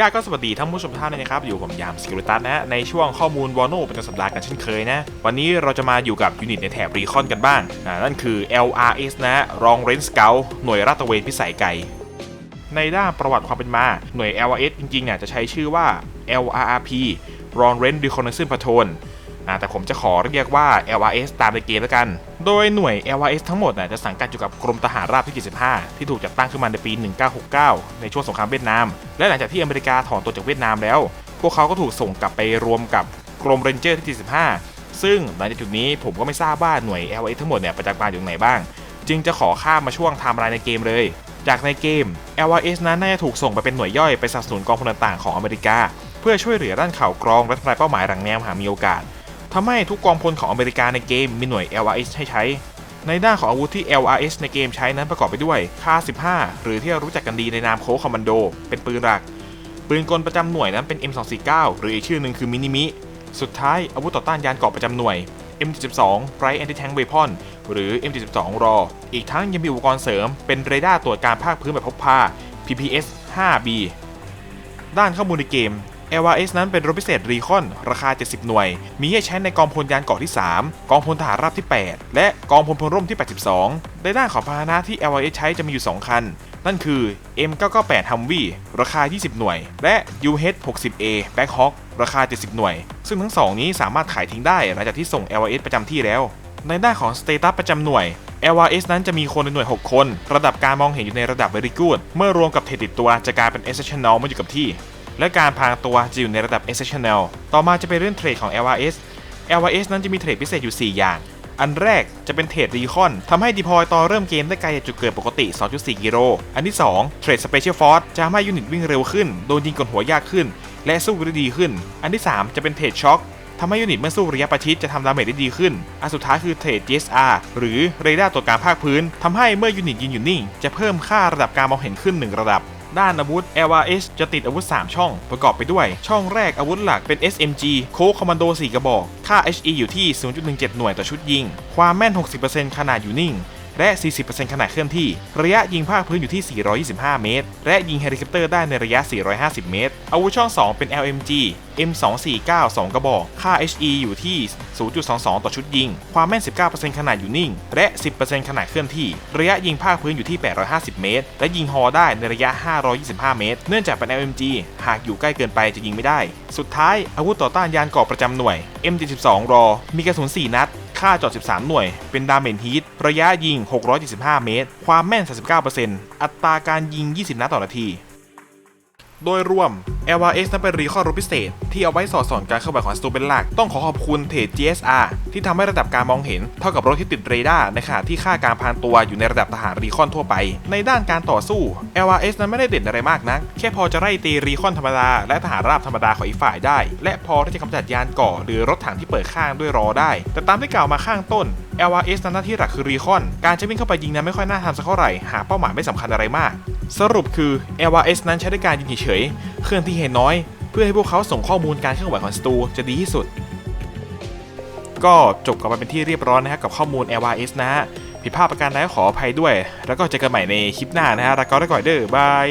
ยาก็สวัสดีท่านผู้ชมท่านเลยนะครับ อยู่ผมยามสกิลตัสนะฮะในช่วงข้อมูลวอลโนประจำสัปดาห์กันเช่นเคยนะ วันนี้เราจะมาอยู่กับยูนิตในแถบรีคอนกันบ้างอ่านั่นคือ LRS นะฮะรองเรนสเกลหน่วยราดตระเวนพิสัยไกลในด้านประวัติความเป็นมา หน่วย LRS จริงๆเนี่ยจะใช้ชื่อว่า LRRP r o n Range Reconnaissance Patrol อ่า แต่ผมจะขอเรียกว่า LRS ตามในเกมแล้วกัน โดยหน่วย LRS ทั้งหมดนะจะสังกัดอยู่กับกรมทหารราบที่ 75 ที่ถูกจัดตั้งขึ้นมาในปี 1969 ในช่วงสงครามเวียดนาม และหลังจากที่อเมริกาถอนตัวจากเวียดนามแล้ว พวกเขาก็ถูกส่งกลับไปรวมกับกรมเรนเจอร์ที่ 75 ซึ่งหลังจากจุดนี้ผมก็ไม่ทราบว่าหน่วย LRS ทั้งหมดเนี่ยประจำการอยู่ไหนบ้าง จึงจะขอข้ามมาช่วงไทม์ไลน์ในเกมเลย จากในเกม LRS นั้นน่าจะถูกส่งไปเป็นหน่วยย่อยไปสนับสนุนกองพลต่างๆของอเมริกา เพื่อช่วยเหลือด้านข่าวกรองและทำลายเป้าหมายหลังแนวหามีโอกาส ทำให้ทุกกองพลของอเมริกาในเกมมีหน่วย LRS ให้ใช้ ในด้านของอาวุธที่ LRS ในเกมใช้นั้นประกอบไปด้วยคา15 หรือที่เรารู้จักกันดีในนามโคคอมมานโด เป็นปืนหลัก ปืนกลประจำหน่วยนั้นเป็น M249 หรืออีกชื่อหนึ่งคือมินิมิ สุดท้ายอาวุธต่อต้านยานเกราะประจำหน่วย M72 Bright Anti-Tank Weapon หรือ M72 RAW อีกทั้งยังมีอุปกรณ์เสริม เป็นเรดาร์ตรวจการภาคพื้นแบบพกพา PPS 5B ด้านข้อมูลในเกม LRS นั้นเป็นรถพิเศษรีคอน ราคา 70 หน่วย มีให้ใช้ในกองพลยานเกราะที่ 3 กองพลทหารราบที่ 8 และกองพลพลร่มที่ 82 ในด้านของพาหนะที่ LRS ใช้จะมีอยู่ 2 คัน นั่นคือ M998 Humvee ราคา 20 หน่วย และ UH-60A Blackhawk ราคา 70 หน่วย ซึ่งทั้งสองนี้สามารถขายทิ้งได้หลังจากที่ส่ง LRS ประจำที่แล้ว ในด้านของสเตตัสประจำหน่วย LRS นั้นจะมีคนในหน่วย 6 คน ระดับการมองเห็นอยู่ในระดับ Very Good เมื่อรวมกับเทรดติดตัวจะกลายเป็น Exceptional เมื่ออยู่กับที่ และการพรางตัวจะอยู่ในระดับ Exceptional ต่อมาจะเป็นเรื่องเทรดของ LRS LRS นั้นจะมีเทรดพิเศษอยู่ 4 อย่าง อันแรกจะเป็นเทรดรีคอนทำให้ดีพอยตอนเริ่มเกมได้ไกลจากจุดเกิดปกติ 2.4 กิโล อันที่ 2 เทรดสเปเชียลฟอร์สจะทำให้ยูนิตวิ่งเร็วขึ้น โดนยิงกดหัวยากขึ้น และสู้ได้ดีขึ้น อันที่ 3 จะเป็นเทรดช็อคทำให้ยูนิตเมื่อสู้ระยะประชิดจะทำดาเมจได้ดีขึ้น อันสุดท้ายคือเทรด GSR หรือเรดาร์ตรวจการภาคพื้นทำให้เมื่อยูนิตยืนอยู่นิ่ง จะเพิ่มค่าระดับการมองเห็นขึ้น 1 ระดับ ด้านอาวุธ LRS จะติดอาวุธ 3 ช่องประกอบไปด้วย ช่องแรกอาวุธหลักเป็น SMG โคคอมมานโด 4 กระบอก ค่า HE อยู่ที่ 0.17 หน่วยต่อชุดยิง ความแม่น 60%ขนาดอยู่นิ่ง และ 40%ขนาดเคลื่อนที่ ระยะยิงภาคพื้นอยู่ที่ 425 เมตร และยิงเฮลิคอปเตอร์ได้ในระยะ 450 เมตร อาวุธช่อง 2 เป็น LMG M249 2 กระบอก ค่า HE อยู่ที่ 0.22 ต่อชุดยิง ความแม่น 19%ขนาดอยู่นิ่ง และ 10%ขนาดเคลื่อนที่ ระยะยิงภาคพื้นอยู่ที่ 850 เมตร และยิงฮอได้ในระยะ 525 เมตร เนื่องจากเป็น LMG หากอยู่ใกล้เกินไปจะยิงไม่ได้ สุดท้ายอาวุธต่อต้านยานเกราะประจำหน่วย M72 รอ มีกระสุน 4 นัด ค่าจอด 13 หน่วย เป็นดาเมจฮีทระยะยิง 675 เมตร ความแม่น 39%อัตราการยิง 20 นัดต่อนาที โดยรวม LRS นั้นเป็นรีคอร์รถพิเศษ ที่เอาไว้สอดส่องการเคลื่อนไหวของศัตรูเป็นหลัก ต้องขอขอบคุณเทรด GSR ที่ทำให้ระดับการมองเห็น เท่ากับรถที่ติดเรดาร์ในขณะที่ค่าการพางตัวอยู่ในระดับทหารรีคอนทั่วไป ในด้านการต่อสู้ LRS นั้นไม่ได้เด่นอะไรมากนักแค่พอจะไล่ตีรีคอนธรรมดาและทหารราบธรรมดาของอีกฝ่ายได้ และพอที่จะกำจัดยานก่อ หรือรถถังที่เปิดข้างด้วยรอได้ แต่ตามที่กล่าวมาข้างต้น LRS นั้นหน้าที่หลักคือรีคอน การจะวิ่งเข้าไปยิงนั้นไม่ค่อยน่าทำสักเท่าไหร่ หาเป้าหมายไม่สำคัญอะไรมาก สรุปคือ LRS นั้นใช้ในการยิงเฉยเคลื่อนที่ให้น้อย เพื่อให้พวกเขาส่งข้อมูลการเคลื่อนไหวของศัตรูจะดีที่สุด ก็จบกันไปเป็นที่เรียบร้อยนะครับกับข้อมูล LRS นะฮะผิดพลาดประการใดขออภัยด้วย แล้วก็เจอกันใหม่ในคลิปหน้านะฮะรักก็ได้ก่อยเด้อบาย